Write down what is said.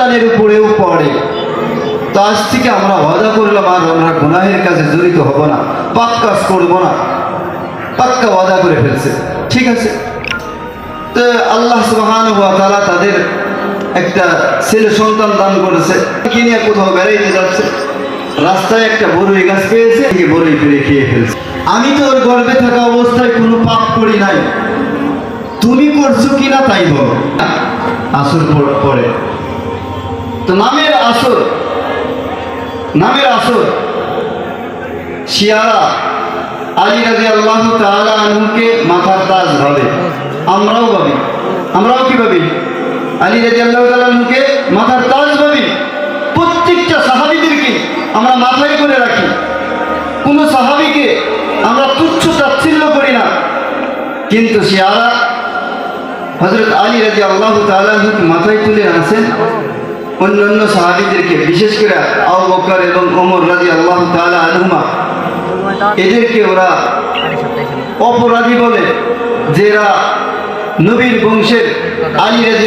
সন্তানের উপরেও পড়ে। তো আজ থেকে আমরা ওয়াদা করলাম, আর আমরা গুনাহের কাছে জড়িত হব না, পাক কাজ করব না। পাক্কা ওয়াদা করে ফেলছে। ঠিক আছে? তো আল্লাহ সুবহান ওয়া তাআলা তাদের একটা ছেলে সন্তান দান করেছে। কি নিয়ে কোথাও বেড়াইতে যাচ্ছে? রাস্তায় একটা বড়ই গাছ পেয়েছে বড়ই পেরে খেয়ে ফেলছে। আমি তো ওর গর্ভে থাকা অবস্থায় কোনো পাপ করি নাই। তুমি করছ কিনা তাই বলো আসর পরে তো নামের আসর নামের আসর। শিয়ারা আলী রাজি আল্লাহ আনহুকে মাথার তাজ ভাবে। আমরাও ভাবি। আমরাও কি ভাবি? আলী রাজি আল্লাহ আনহুকে মাথার তাজ ভাবি। প্রত্যেকটা সাহাবীদেরকে আমরা মাথায় করে রাখি। কোনো সাহাবীকে আমরা তুচ্ছ তাচ্ছিল্য করি না। কিন্তু শিয়ারা হজরত আলী রাজি আল্লাহ তাআলাকে মাথায় তুলে আনছেন। অন্য সাহাবিদেরকে, বিশেষ করে আউ বকর এবং ওমর রাজি আল্লাহ তালা আনহুমা, এদেরকে ওরা অপরাধী বলে, যে এরা নবীর বংশের আলী রাজি